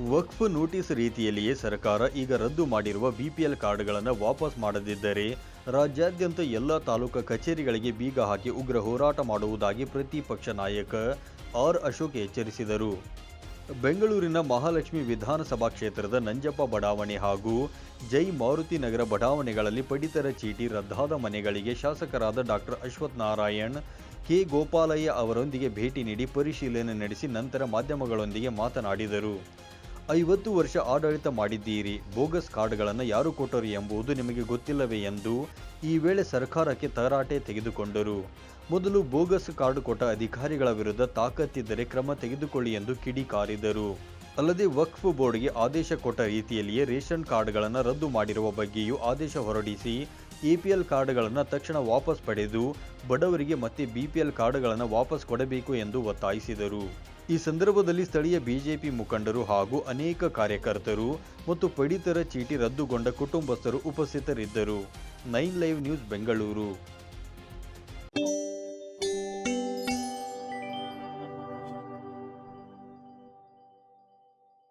ವಕ್ಫ್ notice ರೀತಿಯಲ್ಲಿಯೇ ಸರ್ಕಾರ ಈಗ ರದ್ದು ಮಾಡಿರುವ ಬಿಪಿಎಲ್ ಕಾರ್ಡ್ಗಳನ್ನು ವಾಪಸ್ ಮಾಡದಿದ್ದರೆ ರಾಜ್ಯಾದ್ಯಂತ ಎಲ್ಲ ತಾಲೂಕು ಕಚೇರಿಗಳಿಗೆ ಬೀಗ ಹಾಕಿ ಉಗ್ರ ಹೋರಾಟ ಮಾಡುವುದಾಗಿ ಪ್ರತಿಪಕ್ಷ ನಾಯಕ ಆರ್ ಅಶೋಕ್ ಎಚ್ಚರಿಸಿದರು. ಬೆಂಗಳೂರಿನ ಮಹಾಲಕ್ಷ್ಮಿ ವಿಧಾನಸಭಾ ಕ್ಷೇತ್ರದ ನಂಜಪ್ಪ ಬಡಾವಣೆ ಹಾಗೂ ಜೈ ಮಾರುತಿ ನಗರ ಬಡಾವಣೆಗಳಲ್ಲಿ ಪಡಿತರ ಚೀಟಿ ರದ್ದಾದ ಮನೆಗಳಿಗೆ ಶಾಸಕರಾದ ಡಾಕ್ಟರ್ ಅಶ್ವಥ್ ನಾರಾಯಣ್, ಕೆ. ಗೋಪಾಲಯ್ಯ ಅವರೊಂದಿಗೆ ಭೇಟಿ ನೀಡಿ ಪರಿಶೀಲನೆ ನಡೆಸಿ ನಂತರ ಮಾಧ್ಯಮಗಳೊಂದಿಗೆ ಮಾತನಾಡಿದರು. ಐವತ್ತು ವರ್ಷ ಆಡಳಿತ ಮಾಡಿದ್ದೀರಿ. ಬೋಗಸ್ ಕಾರ್ಡ್ಗಳನ್ನು ಯಾರು ಕೊಟ್ಟರು ಎಂಬುದು ನಿಮಗೆ ಗೊತ್ತಿಲ್ಲವೇ ಎಂದು ಈ ವೇಳೆ ಸರ್ಕಾರಕ್ಕೆ ತರಾಟೆ ತೆಗೆದುಕೊಂಡರು. ಮೊದಲು ಬೋಗಸ್ ಕಾರ್ಡ್ ಕೊಟ್ಟ ಅಧಿಕಾರಿಗಳ ವಿರುದ್ಧ ತಾಕತ್ತಿದ್ದರೆ ಕ್ರಮ ತೆಗೆದುಕೊಳ್ಳಿ ಎಂದು ಕಿಡಿಕಾರಿದರು ಅಲ್ಲದೆ ವಕ್ಫ್ ಬೋರ್ಡ್ಗೆ ಆದೇಶ ಕೊಟ್ಟ ರೀತಿಯಲ್ಲಿಯೇ ರೇಷನ್ ಕಾರ್ಡ್ಗಳನ್ನು ರದ್ದು ಮಾಡಿರುವ ಬಗ್ಗೆಯೂ ಆದೇಶ ಹೊರಡಿಸಿ ಎಪಿಎಲ್ ಕಾರ್ಡ್ಗಳನ್ನು ತಕ್ಷಣ ವಾಪಸ್ ಪಡೆದು ಬಡವರಿಗೆ ಮತ್ತೆ ಬಿಪಿಎಲ್ ಕಾರ್ಡ್ಗಳನ್ನು ವಾಪಸ್ ಕೊಡಬೇಕು ಎಂದು ಒತ್ತಾಯಿಸಿದರು. ಈ ಸಂದರ್ಭದಲ್ಲಿ ಸ್ಥಳೀಯ ಬಿಜೆಪಿ ಮುಖಂಡರು ಹಾಗೂ ಅನೇಕ ಕಾರ್ಯಕರ್ತರು ಮತ್ತು ಪಡಿತರ ಚೀಟಿ ರದ್ದುಗೊಂಡ ಕುಟುಂಬಸ್ಥರು ಉಪಸ್ಥಿತರಿದ್ದರು. Nine live news Bengaluru.